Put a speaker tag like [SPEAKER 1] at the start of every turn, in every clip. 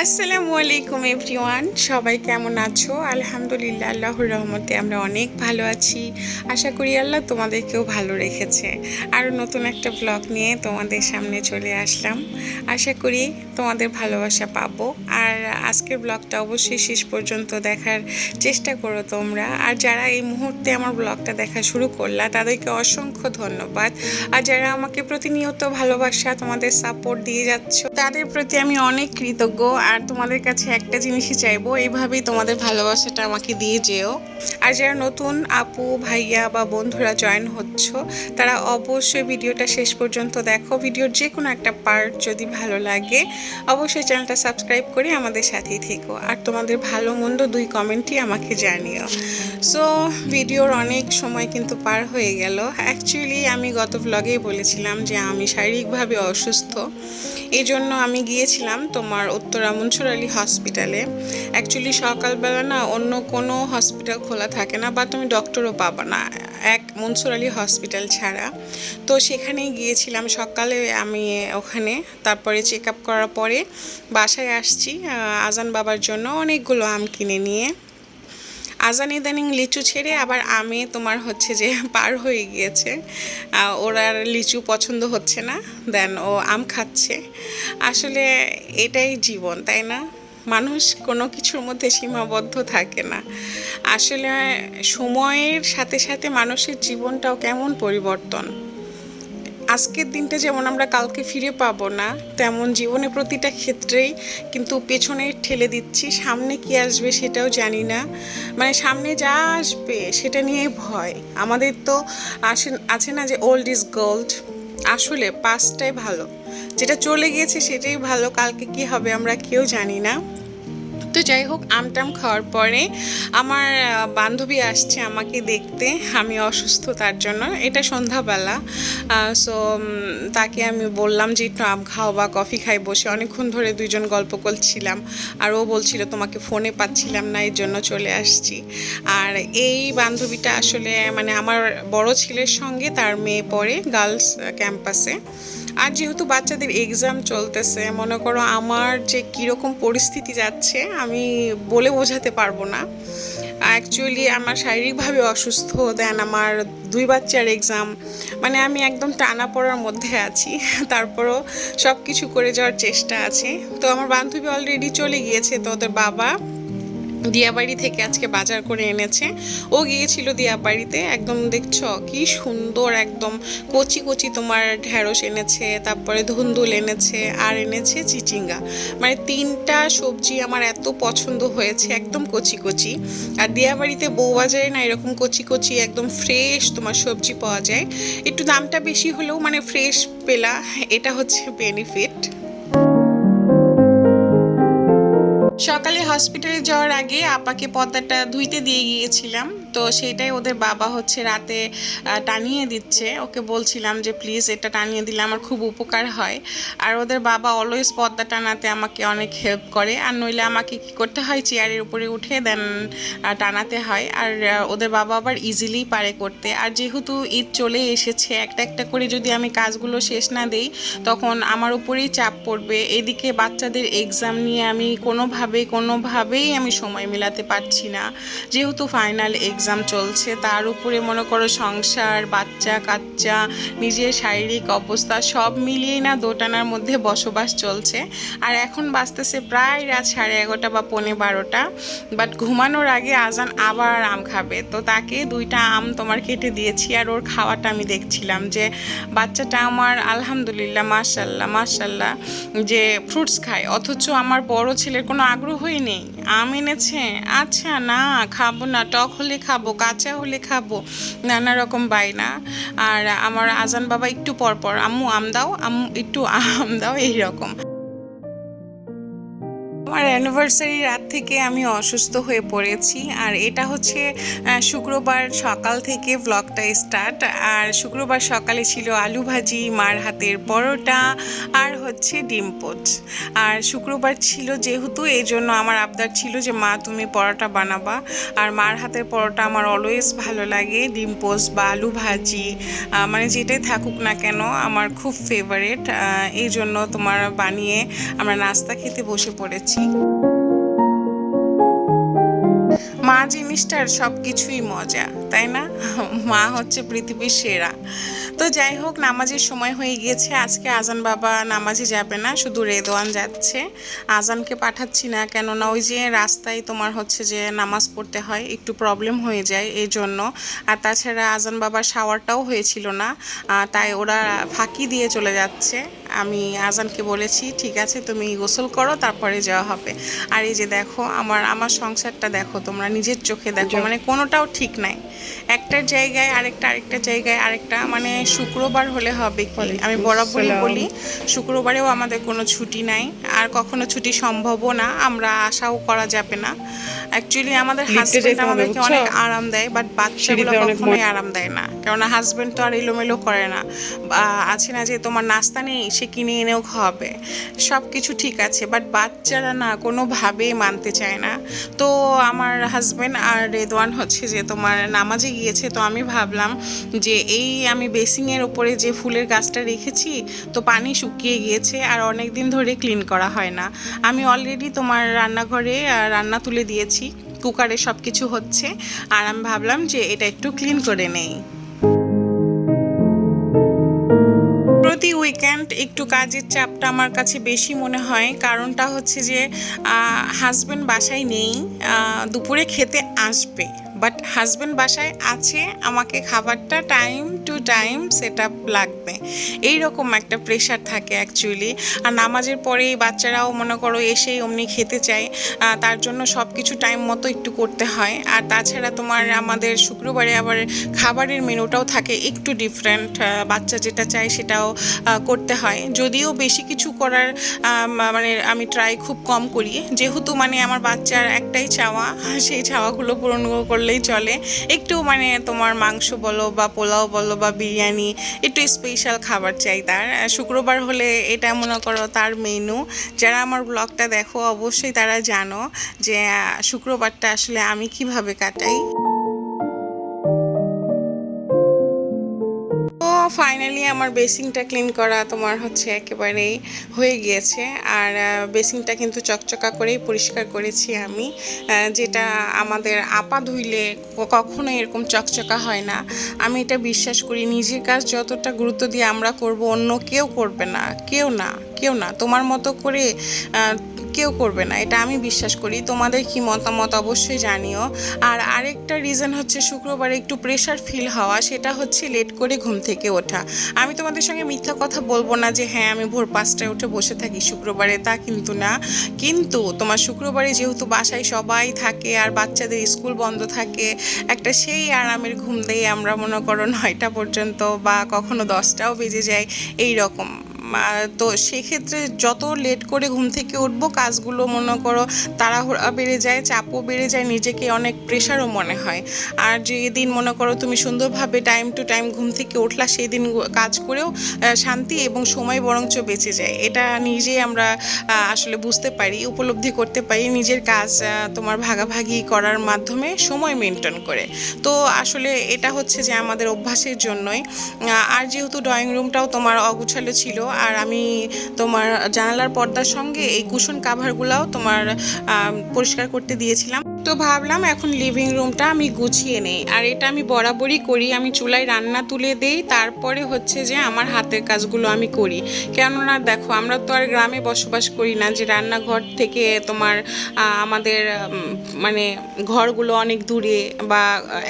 [SPEAKER 1] আলাইকুম এভরিওয়ান, সবাই কেমন আছো? আলহামদুলিল্লাহ, আল্লাহর রহমতে আমরা অনেক ভালো আছি। আশা করি আল্লাহ তোমাদেরকেও ভালো রেখেছে। আরও নতুন একটা ব্লগ নিয়ে তোমাদের সামনে চলে আসলাম। আশা করি তোমাদের ভালোবাসা পাবো। আর আজকের ব্লগটা অবশ্যই শেষ পর্যন্ত দেখার চেষ্টা করো তোমরা। আর যারা এই মুহূর্তে আমার ব্লগটা দেখা শুরু করলা, তাদেরকে অসংখ্য ধন্যবাদ। আর যারা আমাকে প্রতিনিয়ত ভালোবাসা, তোমাদের সাপোর্ট দিয়ে যাচ্ছ, তাদের প্রতি আমি অনেক কৃতজ্ঞ। আর তোমাদের কাছে একটা জিনিসই চাইব, এইভাবেই তোমাদের ভালোবাসাটা আমাকে দিয়ে যেও। আর যারা নতুন আপু, ভাইয়া বা বন্ধুরা জয়েন হচ্ছ, তারা অবশ্যই ভিডিওটা শেষ পর্যন্ত দেখো। ভিডিওর যে কোনো একটা পার্ট যদি ভালো লাগে, অবশ্যই চ্যানেলটা সাবস্ক্রাইব করে আমাদের সাথেই থেকো। আর তোমাদের ভালো মন্দ দুই কমেন্টই আমাকে জানিও। সো ভিডিওর অনেক সময় কিন্তু পার হয়ে গেল। অ্যাকচুয়ালি আমি গত ব্লগেই বলেছিলাম যে আমি শারীরিকভাবে অসুস্থ। এই জন্য আমি গিয়েছিলাম তোমার উত্তরা মনসুর আলী হসপিটালে। অ্যাকচুয়ালি সকালবেলা না অন্য কোনো হসপিটাল খোলা থাকে না, বা তুমি ডক্টরও পাবা না এক মনসুর আলী হসপিটাল ছাড়া। তো সেখানে গিয়েছিলাম সকালে আমি ওখানে, তারপরে চেক আপ করার পরে বাসায় আসছি আজান বাবার জন্য অনেকগুলো আম কিনে নিয়ে। আজান ইদানিং লিচু ছেড়ে আবার আমে তোমার হচ্ছে যে পার হয়ে গিয়েছে। ওর লিচু পছন্দ হচ্ছে না দেন ও আম খাচ্ছে। আসলে এটাই জীবন, তাই না? মানুষ কোনো কিছুর মধ্যে সীমাবদ্ধ থাকে না। আসলে সময়ের সাথে সাথে মানুষের জীবনটাও কেমন পরিবর্তন। আজকের দিনটা যেমন আমরা কালকে ফিরে পাবো না, তেমন জীবনে প্রতিটা ক্ষেত্রেই কিন্তু পেছনে ঠেলে দিচ্ছি। সামনে কি আসবে সেটাও জানি না। মানে সামনে যা আসবে সেটা নিয়ে ভয়। আমাদের তো আসেন আছে না যে ওল্ড ইজ গোল্ড আসলে পাঁচটাই ভালো। যেটা চলে গিয়েছে সেটাই ভালো। কালকে কি হবে আমরা কেউ জানি না। তো যাই হোক, আমটাম খাওয়ার পরে আমার বান্ধবী আসছে আমাকে দেখতে। আমি অসুস্থ তার জন্য। এটা সন্ধ্যাবেলা। সো তাকে আমি বললাম যে একটু আম খাও বা কফি খাই বসে। অনেকক্ষণ ধরে দুইজন গল্প করছিলাম। আর ও বলছিল, তোমাকে ফোনে পাচ্ছিলাম না, এর জন্য চলে আসছি। আর এই বান্ধবীটা আসলে মানে আমার বড় ছেলের সঙ্গে তার মেয়ে পড়ে গার্লস ক্যাম্পাসে আর যেহেতু বাচ্চাদের এক্সাম চলতেছে, মনে করো আমার যে কীরকম পরিস্থিতি যাচ্ছে, আমি বলে বোঝাতে পারব না। অ্যাকচুয়ালি আমার শারীরিকভাবে অসুস্থ দেন আমার দুই বাচ্চার এক্সাম মানে আমি একদম টানা পড়ার মধ্যে আছি। তারপরও সব কিছু করে যাওয়ার চেষ্টা আছে। তো আমার বান্ধবী অলরেডি চলে গিয়েছে, তো ওদের বাবা দিয়াবাড়ি থেকে আজকে বাজার করে এনেছে। ও গিয়েছিল দিয়াবাড়িতে, একদম দেখছ কি সুন্দর একদম কচি কচি তোমার ঢ্যাঁড়স এনেছে, তারপরে ধুন্দুল এনেছে, আর এনেছে চিচিঙ্গা। মানে তিনটা সবজি আমার এত পছন্দ হয়েছে, একদম কচি কচি। আর দিয়াবাড়িতে বউবাজারে না এরকম কচি কচি একদম ফ্রেশ তোমার সবজি পাওয়া যায়। একটু দামটা বেশি হলেও মানে ফ্রেশ পেলা, এটা হচ্ছে বেনিফিট সকালে হসপিটালে যাওয়ার আগে আপাকে পর্দাটা ধুইতে দিয়ে গিয়েছিলাম। তো সেটাই ওদের বাবা হচ্ছে রাতে টানিয়ে দিচ্ছে। ওকে বলছিলাম যে, প্লিজ এটা টানিয়ে দিলে আমার খুব উপকার হয়। আর ওদের বাবা অলওয়েজ পর্দা টানাতে আমাকে অনেক হেল্প করে। আর নইলে আমাকে কী করতে হয়? চেয়ারের উপরে উঠে দেন টানাতে হয়। আর ওদের বাবা আবার ইজিলি পারে করতে। আর যেহেতু ঈদ চলে এসেছে, একটা একটা করে যদি আমি কাজগুলো শেষ না দেই, তখন আমার উপরেই চাপ পড়বে। এদিকে বাচ্চাদের এক্সাম নিয়ে আমি কোনোভাবে কোনোভাবেই আমি সময় মেলাতে পারছি না। যেহেতু ফাইনাল এক্সাম চলছে, তার উপরে মনে করো সংসার, বাচ্চা, কাচ্চা, নিজের শারীরিক অবস্থা সব মিলিয়েই না দোটানার মধ্যে বসবাস চলছে। আর এখন বাঁচতেছে প্রায় রাত সাড়ে এগারোটা বা পৌনে বারোটা বাট ঘুমানোর আগে আজান আবার আম খাবে। তো তাকে দুইটা আম তোমার কেটে দিয়েছি আর ওর খাওয়াটা আমি দেখছিলাম যে বাচ্চাটা আমার আলহামদুলিল্লাহ, মাশাল্লাহ মাশাল্লাহ, যে ফ্রুটস খায়। অথচ আমার বড় ছেলের কোনো আগ্রহই নেই। আম এনেছে? আচ্ছা না, খাব না। টক হলে খাব কাঁচা হলে খাব, নানা রকম বায়না। আর আমার আজান বাবা একটু পর পর আম্মু আম দাও, আম্মু একটু আম দাও, এইরকম। আমার অ্যানিভার্সারি রাত থেকে আমি অসুস্থ হয়ে পড়েছি। আর এটা হচ্ছে শুক্রবার সকাল থেকে ব্লগটা স্টার্ট আর শুক্রবার সকালে ছিল আলু ভাজি, মার হাতের পরোটা আর হচ্ছে ডিম পোচ। আর শুক্রবার ছিল যেহেতু এই জন্য আমার আবদার ছিল যে, মা, তুমি পরোটা বানাবা। আর মার হাতের পরোটা আমার অলওয়েজ ভালো লাগে। ডিম পোচ বা আলু ভাজি মানে যেটাই থাকুক না কেন, আমার খুব ফেভারেট এই জন্য তোমার বানিয়ে আমরা নাস্তা খেতে বসে পড়েছি। মা জিনিসটার সব কিছুই মজা, তাই না? মা হচ্ছে পৃথিবীর সেরা। তো যাই হোক, নামাজের সময় হয়ে গিয়েছে। আজকে আজান বাবা নামাজে যাবে না, শুধু রেদওয়ান যাচ্ছে। আজানকে পাঠাচ্ছি না, কেননা ওই যে রাস্তায় তোমার হচ্ছে যে নামাজ পড়তে হয়, একটু প্রবলেম হয়ে যায় এই জন্য আর তাছাড়া আজান বাবার শাওয়ারটাও হয়েছিল না তাই ওরা ফাঁকি দিয়ে চলে যাচ্ছে। আমি আজানকে বলেছি ঠিক আছে তুমি গোসল করো তারপরে যাওয়া হবে। আর এই যে দেখো আমার আমার সংসারটা দেখো তোমরা নিজের চোখে দেখো মানে কোনোটাও ঠিক নাই। একটার জায়গায় আরেকটা আরেকটা জায়গায় আরেকটা মানে শুক্রবার হলে হবে কি? আমি বরাবরই বলি শুক্রবারেও আমাদের কোনো ছুটি নাই আর কখনো ছুটি সম্ভবও না আমরা আশাও করা যাবে না। অ্যাকচুয়ালি আমাদের হাজবেন্ড আমাদেরকে অনেক আরাম দেয় বাট বাচ্চাগুলো কখনোই আরাম দেয় না কেননা হাজবেন্ড তো আর এলোমেলো করে না। বা আছে না যে তোমার নাস্তা নেই সে কিনে এনেও খাওয়াবে। সব কিছু ঠিক আছে বাট বাচ্চারা না কোনোভাবেই মানতে চায় না। তো আমার হাজব্যান্ড আর রেদওয়ান হচ্ছে যে, তোমার নামাজে গিয়েছে, তো আমি ভাবলাম যে, এই আমি বেসিংয়ের ওপরে যে ফুলের গাছটা রেখেছি, তো পানি শুকিয়ে গিয়েছে আর অনেক দিন ধরে ক্লিন করা হয় না। আমি অলরেডি তোমার রান্নাঘরে রান্না তুলে দিয়েছি কুকারে সব কিছু হচ্ছে, আর আমি ভাবলাম যে, এটা একটু ক্লিন করে নেই। প্রতি উইকেন্ড একটু কাজের চাপটা আমার কাছে বেশি মনে হয়। কারণটা হচ্ছে যে হাজব্যান্ড বাসায় নেই দুপুরে খেতে আসবে। বাট হাজব্যান্ড বাসায় আছে, আমাকে খাবারটা time to time set up লাগবে। এই রকম একটা প্রেশার থাকে অ্যাকচুয়ালি আর নামাজের পরেই বাচ্চারাও মনে করো এসেই অমনি খেতে চায়। তার জন্য সব কিছু টাইম মতো একটু করতে হয়। আর তাছাড়া তোমার আমাদের শুক্রবারে আবার খাবারের মেনুটাও থাকে একটু ডিফারেন্ট বাচ্চা যেটা চায় সেটাও করতে হয়। যদিও বেশি কিছু করার মানে আমি ট্রাই খুব কম করি। যেহেতু মানে আমার বাচ্চার একটাই চাওয়া, সেই চাওয়াগুলো পূরণ করলেই চলে। একটু মানে তোমার মাংস বলো বা পোলাও বলো বা বিরিয়ানি, একটু স্পেশাল খাবার চাই তার। শুক্রবার হলে এটা মনে করো তার মেনু যারা আমার ব্লগটা দেখো অবশ্যই তারা জানো যে শুক্রবারটা আসলে আমি কীভাবে কাটাই। ফাইনালি আমার বেসিংটা ক্লিন করা তোমার হচ্ছে একেবারেই হয়ে গিয়েছে। আর বেসিংটা কিন্তু চকচকা করেই পরিষ্কার করেছি আমি। যেটা আমাদের আপা ধুইলে কখনো এরকম চকচকা হয় না। আমি এটা বিশ্বাস করি, নিজের কাজ যতটা গুরুত্ব দিয়ে আমরা করব, অন্য কেউ করবে না, কেউ না। কেউ না, তোমার মতো করে কেউ করবে না, এটা আমি বিশ্বাস করি, তোমাদের কি মতামত অবশ্যই জানিও। আর আরেকটা রিজন হচ্ছে শুক্রবারে একটু প্রেশার ফিল হওয়া, সেটা হচ্ছে লেট করে ঘুম থেকে ওঠা। আমি তোমাদের সঙ্গে মিথ্যা কথা বলব না যে হ্যাঁ আমি ভোর পাঁচটায় উঠে বসে থাকি শুক্রবারে, তা কিন্তু না। কিন্তু তোমার শুক্রবারে যেহেতু বাসায় সবাই থাকে আর বাচ্চাদের স্কুল বন্ধ থাকে, একটা সেই আরামের ঘুম দিয়ে আমরা মনে করো নয়টা পর্যন্ত বা কখনো দশটাও বেজে যায় এই রকম তো সেক্ষেত্রে যত লেট করে ঘুম থেকে উঠবো, কাজগুলো মনে করো তাড়াহুড়া বেড়ে যায়, চাপও বেড়ে যায়, নিজেকে অনেক প্রেশারও মনে হয়। আর যেদিন মনে করো তুমি সুন্দরভাবে টাইম টু টাইম ঘুম থেকে উঠলা সেই দিন কাজ করেও শান্তি এবং সময় বরঞ্চ বেঁচে যায়। এটা নিজেই আমরা আসলে বুঝতে পারি, উপলব্ধি করতে পারি, নিজের কাজ তোমার ভাগাভাগি করার মাধ্যমে সময় মেনটেন করে। তো আসলে এটা হচ্ছে যে আমাদের অভ্যাসের জন্যই। আর যেহেতু ড্রয়িং রুমটাও তোমার অগুছালো ছিল আর আমি তোমার জানালার পর্দার সঙ্গে এই কুশন কাভারগুলাও তোমার পরিষ্কার করতে দিয়েছিলাম। তো ভাবলাম এখন লিভিং রুমটা আমি গুছিয়ে নেই। আর এটা আমি বরাবরই করি। আমি চুলায় রান্না তুলে দেই, তারপরে হচ্ছে যে আমার হাতের কাজগুলো আমি করি। কেননা দেখো, আমরা তো আর গ্রামে বসবাস করি না যে রান্নাঘর থেকে তোমার আমাদের মানে ঘরগুলো অনেক দূরে বা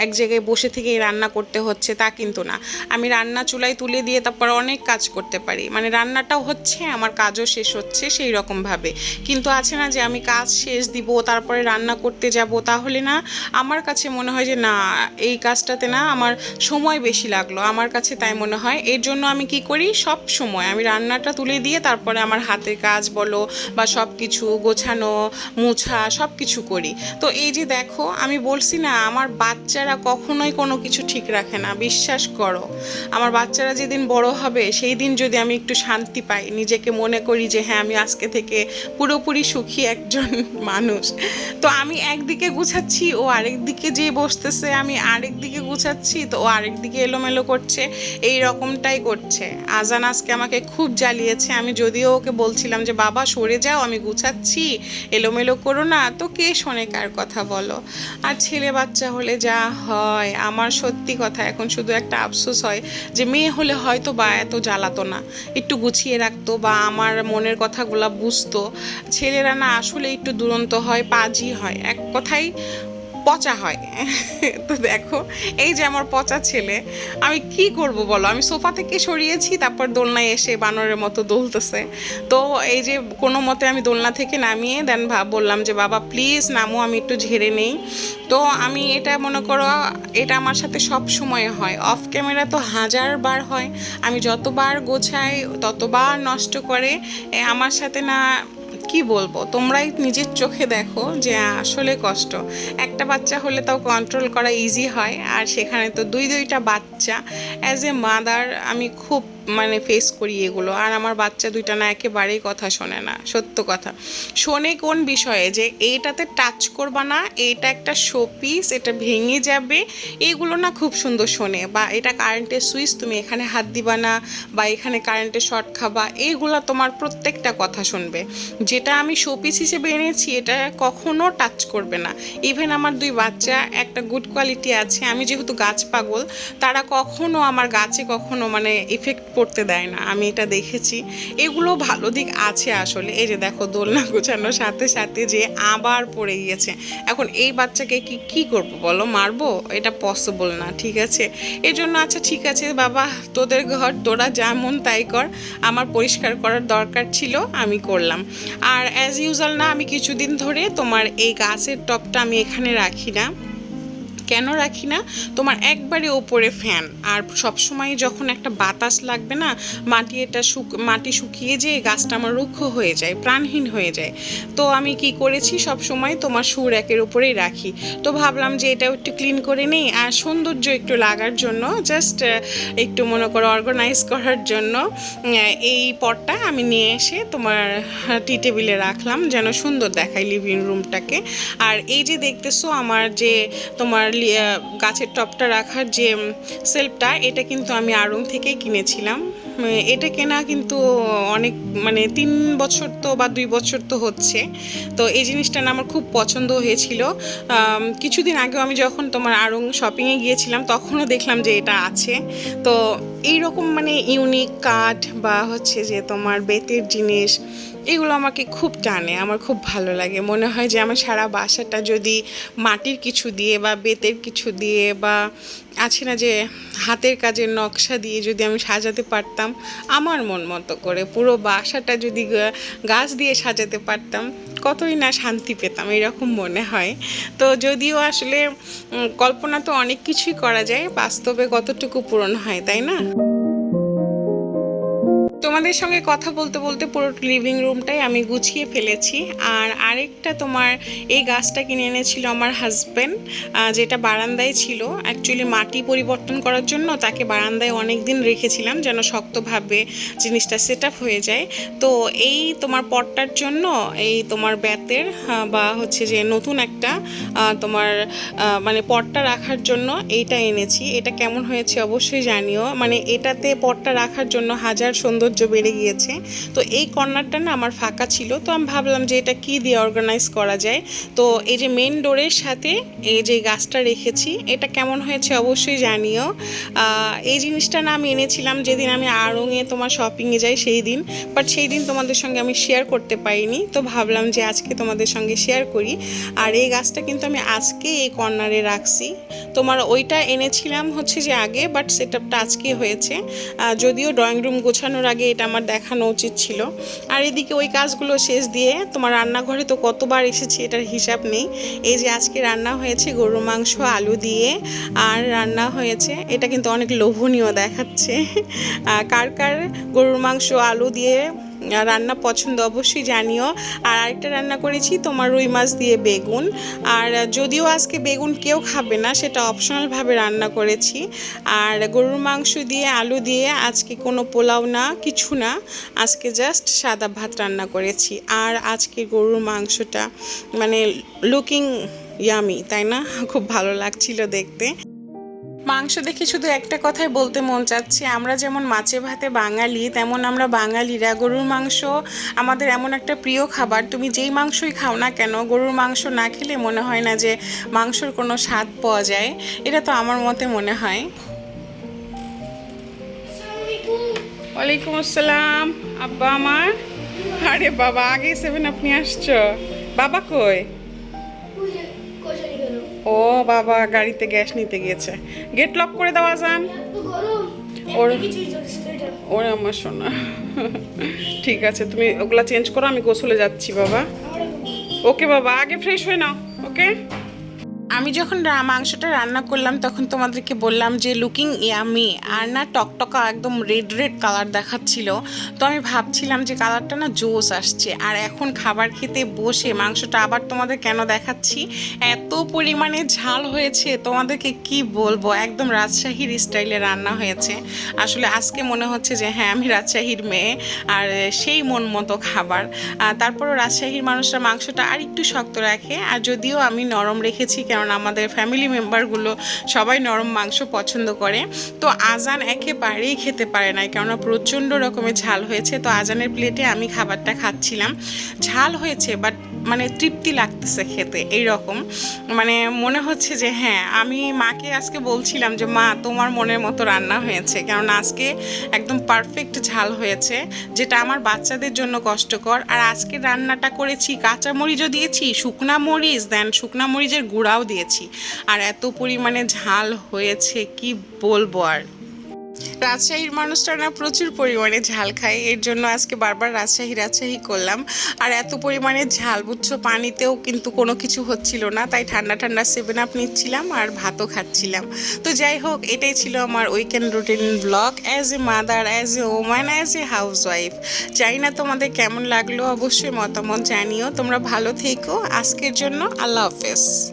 [SPEAKER 1] এক জায়গায় বসে থেকেই রান্না করতে হচ্ছে তা কিন্তু না। আমি রান্না চুলায় তুলে দিয়ে তারপর অনেক কাজ করতে পারি। মানে রান্নাটাও হচ্ছে, আমার কাজও শেষ হচ্ছে সেই রকমভাবে। কিন্তু আছে না যে আমি কাজ শেষ দিব, তারপরে রান্না করতে যাব, তাহলে না আমার কাছে মনে হয় যে না, এই কাজটাতে না আমার সময় বেশি লাগল। আমার কাছে তাই মনে হয়, এর জন্য আমি কি করি? সব সময় আমি রান্নাটা তুলে দিয়ে তারপরে আমার হাতের কাজ বলো বা সব কিছু গোছানো, মোছা সব কিছু করি। তো এই যে দেখো, আমি বলছি না, আমার বাচ্চারা কখনোই কোনো কিছু ঠিক রাখে না, বিশ্বাস করো। আমার বাচ্চারা যেদিন বড় হবে, সেই দিন যদি আমি একটু শান্তি পাই। নিজেকে মনে করি যে হ্যাঁ আমি আজকে থেকে পুরোপুরি সুখী একজন মানুষ। তো আমি একদিকে গুছাচ্ছি, ও আরেক দিকে যে বসতেছে, আমি আরেক দিকে গুছাচ্ছি, তো ও আরেক দিকে এলোমেলো করছে। এই রকমটাই করছে। আজান আজকে আমাকে খুব জ্বালিয়েছে। আমি যদিও ওকে বলছিলাম যে, বাবা, সরে যাও, আমি গুছাচ্ছি। এলোমেলো করো না। তো কে শোনে কার কথা বলো? আর ছেলে বাচ্চা হলে যা হয়, আমার সত্যি কথা। এখন শুধু একটা আফসোস হয় যে, মেয়ে হলে হয়তো বা এত জ্বালাতো না। একটু গুছিয়ে রাখতো বা আমার মনের কথাগুলো বুঝতো। ছেলেরা না আসলে একটু দুরন্ত হয়, পাজি হয়। এক কথাই পচা হয়। তো দেখো, এই যে আমার পচা ছেলে, আমি কি করব বলো? আমি সোফা থেকে সরিয়েছি, তারপর দোলনায় এসে বানরের মতো দোলতেছে। তো এই যে কোনো মতে আমি দোলনা থেকে নামিয়ে দেন ভাব বললাম যে, বাবা প্লিজ নামো, আমি একটু ঝেড়ে নেই। তো আমি এটা মনে করো, এটা আমার সাথে সব সময় হয়। অফ ক্যামেরা তো হাজার বার হয়। আমি যতবার গোছাই, ততবার নষ্ট করে আমার সাথে না কি বলব? তোমরাই নিজের চোখে দেখো যে আসলে কষ্ট। একটা বাচ্চা হলে তাও কন্ট্রোল করা ইজি হয়। আর সেখানে তো দুই দুইটা বাচ্চা। অ্যাজ এ মাদার আমি খুব মানে ফেস করি এগুলো। আর আমার বাচ্চা দুইটা না একেবারেই কথা শোনে না, সত্য কথা। শোনে কোন বিষয়ে? যে এইটাতে টাচ করবা না, এইটা একটা শোপিস এটা ভেঙে যাবে এইগুলো না খুব সুন্দর শোনে। বা এটা কারেন্টের সুইচ তুমি এখানে হাত দিবা না, বা এখানে কারেন্টের শর্ট খাবা, এইগুলো তোমার প্রত্যেকটা কথা শুনবে। যেটা আমি শোপিস হিসেবে এনেছি, এটা কখনো টাচ করবে না। ইভেন আমার দুই বাচ্চা, একটা গুড কোয়ালিটি আছে, আমি যেহেতু গাছ পাগল, তারা কখনো আমার গাছে কখনো মানে ইফেক্ট পড়তে দেয় না, আমি এটা দেখেছি। এগুলো ভালো দিক আছে আসলে। এই যে দেখো, দোলনা গোছানোর সাথে সাথে যে আবার পড়ে গিয়েছে। এখন এই বাচ্চাকে কি কি করব বলো? মারবো? এটা পসিবল না, ঠিক আছে? এই জন্য আচ্ছা ঠিক আছে বাবা, তোদের ঘর, তোরা যেমন তাই কর। আমার পরিষ্কার করার দরকার ছিল, আমি করলাম। আর অ্যাজ ইউজাল না, আমি কিছুদিন ধরে তোমার এই গাছের টপটা আমি এখানে রাখি না। কেন রাখি না? তোমার একবারে ওপরে ফ্যান। আর সবসময় যখন একটা বাতাস লাগবে না, মাটি এটা শুক, মাটি শুকিয়ে যেয়ে গাছটা আমার রুক্ষ হয়ে যায়, প্রাণহীন হয়ে যায়। তো আমি কি করেছি? সব সময় তোমার সুর একের ওপরেই রাখি। তো ভাবলাম যে এটাও একটু ক্লিন করে নিই আর সৌন্দর্য একটু লাগার জন্য জাস্ট একটু মনে করো অর্গানাইজ করার জন্য এই পটটা আমি নিয়ে এসে তোমার টি টেবিলে রাখলাম, যেন সুন্দর দেখায় লিভিং রুমটাকে আর এই যে দেখতেছো আমার যে তোমার গাছের টপটা রাখার যে সেলফটা এটা কিন্তু আমি আড়ং থেকেই কিনেছিলাম। এটা কেনা কিন্তু অনেক মানে তিন বছর তো বা দুই বছর তো হচ্ছে। তো এই জিনিসটা না আমার খুব পছন্দ হয়েছিল। কিছুদিন আগেও আমি যখন তোমার আড়ং শপিংয়ে গিয়েছিলাম, তখনও দেখলাম যে এটা আছে। তো এই রকম মানে ইউনিক কাঠ বা হচ্ছে যে তোমার বেতের জিনিস এগুলো আমাকে খুব টানে, আমার খুব ভালো লাগে। মনে হয় যে আমার সারা বাসাটা যদি মাটির কিছু দিয়ে বা বেতের কিছু দিয়ে বা আছে না যে হাতের কাজের নকশা দিয়ে যদি আমি সাজাতে পারতাম, আমার মন মতো করে পুরো বাসাটা যদি গাছ দিয়ে সাজাতে পারতাম, কতই না শান্তি পেতাম, এরকম মনে হয়। তো যদিও আসলে কল্পনা তো অনেক কিছুই করা যায়, বাস্তবে কতটুকু পূরণ হয়, তাই না? তোমাদের সঙ্গে কথা বলতে বলতে পুরো লিভিং রুমটাই আমি গুছিয়ে ফেলেছি। আর আরেকটা তোমার, এই গাছটা কিনে এনেছিল আমার হাজব্যান্ড যেটা বারান্দায় ছিল। অ্যাকচুয়ালি মাটি পরিবর্তন করার জন্য তাকে বারান্দায় অনেক দিন রেখেছিলাম যেন শক্তভাবে জিনিসটা সেট আপ হয়ে যায়। তো এই তোমার পটটার জন্য, এই তোমার ব্যাতের বা হচ্ছে যে নতুন একটা তোমার মানে পটটা রাখার জন্য এইটা এনেছি। এটা কেমন হয়েছে অবশ্যই জানিও। মানে এটাতে পটটা রাখার জন্য হাজার সৌন্দর্য বেড়ে গিয়েছে। তো এই কর্নারটা না আমার ফাঁকা ছিল। তো আমি ভাবলাম যে এটা কি দিয়ে অর্গানাইজ করা যায়? তো এই যে মেন ডোরের সাথে এই যে গাছটা রেখেছি, এটা কেমন হয়েছে অবশ্যই জানিও। এই জিনিসটা না আমি এনেছিলাম যেদিন আমি আড়ংয়ে তোমার শপিংয়ে যাই সেই দিন বাট সেই দিন তোমাদের সঙ্গে আমি শেয়ার করতে পারিনি। তো ভাবলাম যে আজকে তোমাদের সঙ্গে শেয়ার করি। আর এই গাছটা কিন্তু আমি আজকে এই কর্নারে রাখছি। তোমার ওইটা এনেছিলাম হচ্ছে যে আগে বাট সেট আপটা আজকে হয়েছে। যদিও ড্রয়িং রুম গোছানোর আগে এটা আমার দেখানো উচিত ছিল। আর এদিকে ওই কাজগুলো শেষ দিয়ে তোমার রান্নাঘরে তো কতবার এসেছি এটার হিসাব নেই। এই যে আজকে রান্না হয়েছে গরু মাংস, আলু দিয়ে, আর রান্না হয়েছে, এটা কিন্তু অনেক লোভনীয় দেখাচ্ছে। কার কার গরুর মাংস, আলু দিয়ে রান্না পছন্দ অবশ্যই জানিও। আর আরেকটা রান্না করেছি, তোমার রুই মাছ দিয়ে বেগুন। আর যদিও আজকে বেগুন কেউ খাবে না, সেটা অপশনালভাবে রান্না করেছি। আর গরুর মাংস দিয়ে, আলু দিয়ে আজকে কোনো পোলাও না, কিছু না। আজকে জাস্ট সাদা ভাত রান্না করেছি। আর আজকে গরুর মাংসটা মানে লুকিং ইয়ামি তাই না? খুব ভালো লাগছিল দেখতে। মাংস দেখে শুধু একটা কথাই বলতে মন চাচ্ছে, আমরা যেমন মাছে ভাতে বাঙালি, তেমন আমরা বাঙালিরা। গরুর মাংস আমাদের এমন একটা প্রিয় খাবার, তুমি যেই মাংসই খাও না কেন, গরুর মাংস না খেলে মনে হয় না যে মাংসর কোনো স্বাদ পাওয়া যায়। এটা তো আমার মতে মনে হয়। ওয়ালাইকুম আসসালাম। আব্বা আমার? আরে বাবা, আগে সেভেন আপনি আসছো। বাবা কই? ও বাবা গাড়িতে গ্যাস নিতে গিয়েছে। গেট লক করে দেওয়া যান ওর- ওরে আমার সোনা। ঠিক আছে তুমি ওগুলা চেঞ্জ করো আমি গোসলে যাচ্ছি বাবা। ওকে বাবা আগে ফ্রেশ হয়ে নাও ওকে আমি যখন মাংসটা রান্না করলাম, তখন তোমাদেরকে বললাম যে লুকিং ইয়ামি আর না টকটকা একদম রেড রেড কালার দেখাচ্ছিল। তো আমি ভাবছিলাম যে কালারটা না জোস আসছে। আর এখন খাবার খেতে বসে মাংসটা আবার তোমাদের কেন দেখাচ্ছি? এত পরিমাণে ঝাল হয়েছে, তোমাদেরকে কি বলব? একদম রাজশাহীর স্টাইলে রান্না হয়েছে। আসলে আজকে মনে হচ্ছে যে হ্যাঁ আমি রাজশাহীর মেয়ে আর সেই মন মতো খাবার। তারপরও রাজশাহীর মানুষরা মাংসটা আর একটু শক্ত রাখে। আর যদিও আমি নরম রেখেছি কারণ আমাদের ফ্যামিলি মেম্বারগুলো সবাই নরম মাংস পছন্দ করে। তো আজান একেবারেই খেতে পারে না কেননা প্রচণ্ড রকমের ঝাল হয়েছে। তো আজানের প্লেটে আমি খাবারটা খাচ্ছিলাম। ঝাল হয়েছে বাট মানে তৃপ্তি লাগতেছে খেতে এই রকম মানে মনে হচ্ছে যে হ্যাঁ আমি মাকে আজকে বলছিলাম যে, মা, তোমার মনের মতো রান্না হয়েছে। কারণ আজকে একদম পারফেক্ট ঝাল হয়েছে, যেটা আমার বাচ্চাদের জন্য কষ্টকর। আর আজকে রান্নাটা করেছি কাঁচা মরিচও দিয়েছি, শুকনা মরিচ, দেন শুকনা মরিচের গুঁড়াও দিয়েছি। আর এত পরিমাণে ঝাল হয়েছে, কি বলব আর? রাজশাহীর মানুষরা না প্রচুর পরিমাণে ঝাল খায়। এর জন্য আজকে বারবার রাজশাহী রাজশাহী করলাম। আর এত পরিমাণে ঝাল বুঝছ পানিতেও কিন্তু কোনো কিছু হচ্ছিল না। তাই ঠান্ডা ঠান্ডা সেভেন আপ নিচ্ছিলাম আর ভাতও খাচ্ছিলাম। তো যাই হোক, এটাই ছিল আমার weekend routine blog as a mother as a woman as a housewife জানি না তোমাদের কেমন লাগল, অবশ্যই মতামত জানিও। তোমরা ভালো থেকো। আজকের জন্য আল্লাহ হাফেজ।